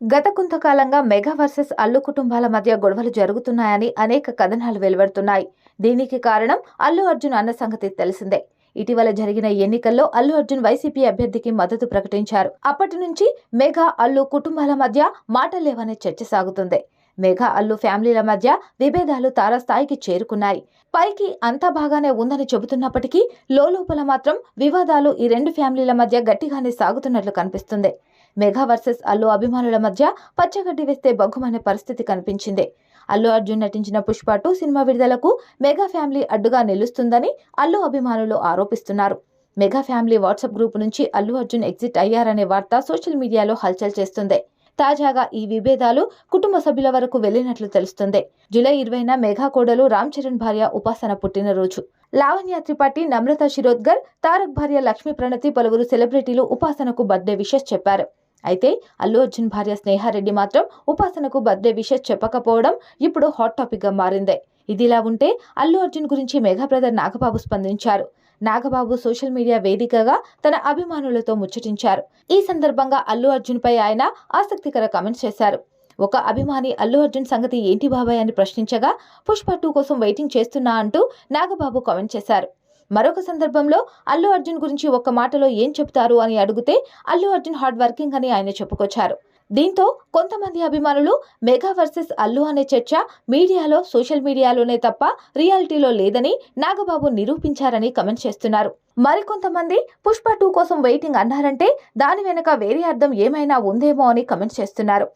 గత కొంతకాలంగా mega versus Allu కుటుంబాల మధ్య గొడవలు జరుగుతున్నాయని అనేక కథనాలు వెలువడుతున్నాయి. దీనికి కారణం అల్లు అర్జున్ అన్న సంగతి తెలిసిందే. ఇటీవల జరిగిన ఎన్నికల్లో అల్లు అర్జున్ వైసీపీ అభ్యర్థికి మద్దతు ప్రకటించారు. అప్పటి నుంచి మెగా అల్లు కుటుంబాల మధ్య మాటలేవనే చర్చ సాగుతుంది. మెగా అల్లు ఫ్యామిలీల మధ్య విభేదాలు తారాస్థాయికి చేరుకున్నాయి. పైకి అంతా బాగానే ఉందని చెబుతున్నప్పటికీ లోపల మాత్రం వివాదాలు ఈ రెండు ఫ్యామిలీల మధ్య గట్టిగానే సాగుతున్నట్లు కనిపిస్తుంది. మెగా వర్సెస్ అల్లు అభిమానుల మధ్య పచ్చగడ్డి వేస్తే బగ్గుమనే పరిస్థితి కనిపించింది. అల్లు అర్జున్ నటించిన పుష్ప టూ సినిమా విడుదలకు మెగా ఫ్యామిలీ అడ్డుగా నిలుస్తుందని అల్లు అభిమానులు ఆరోపిస్తున్నారు. మెగా ఫ్యామిలీ వాట్సాప్ గ్రూప్ నుంచి అల్లు అర్జున్ ఎగ్జిట్ అయ్యారనే వార్త సోషల్ మీడియాలో హల్చల్ చేస్తుంది. తాజాగా ఈ విభేదాలు కుటుంబ సభ్యుల వరకు వెళ్ళినట్లు తెలుస్తుంది. జూలై ఇరవైన మెగా కోడలు రామ్ చరణ్ భార్య ఉపాసన పుట్టినరోజు. లావణ్య త్రిపాఠి నమ్రత శిరోద్గర్ తారక్ భార్య లక్ష్మీ ప్రణతి పలువురు సెలబ్రిటీలు ఉపాసనకు బర్త్డే విషెస్ చెప్పారు. అయితే అల్లు అర్జున్ భార్య స్నేహారెడ్డి మాత్రం ఉపాసనకు బర్త్డే విషెస్ చెప్పకపోవడం ఇప్పుడు హాట్ టాపిక్గా మారింది. ఇదిలా ఉంటే అల్లు అర్జున్ గురించి మెగా బ్రదర్ నాగబాబు స్పందించారు. నాగబాబు సోషల్ మీడియా వేదికగా తన అభిమానులతో ముచ్చటించారు. ఈ సందర్భంగా అల్లు అర్జున్ పై ఆయన ఆసక్తికర కామెంట్స్ చేశారు. ఒక అభిమాని అల్లు అర్జున్ సంగతి ఏంటి బాబాయ్ అని ప్రశ్నించగా పుష్ప టూ కోసం వెయిటింగ్ చేస్తున్నా అంటూ నాగబాబు కామెంట్ చేశారు. మరొక సందర్భంలో అల్లు అర్జున్ గురించి ఒక్క మాటలో ఏం చెప్తారు అని అడిగితే అల్లు అర్జున్ హార్డ్ వర్కింగ్ అని ఆయన చెప్పుకొచ్చారు. దీంతో కొంతమంది అభిమానులు మెగా వర్సెస్ అల్లు అనే చర్చ మీడియాలో సోషల్ మీడియాలోనే తప్ప రియాలిటీలో లేదని నాగబాబు నిరూపించారని కమెంట్ చేస్తున్నారు. మరికొంతమంది పుష్ప టూ కోసం వెయిటింగ్ అన్నారంటే దాని వెనుక వేరే అర్థం ఏమైనా ఉందేమో అని కమెంట్ చేస్తున్నారు.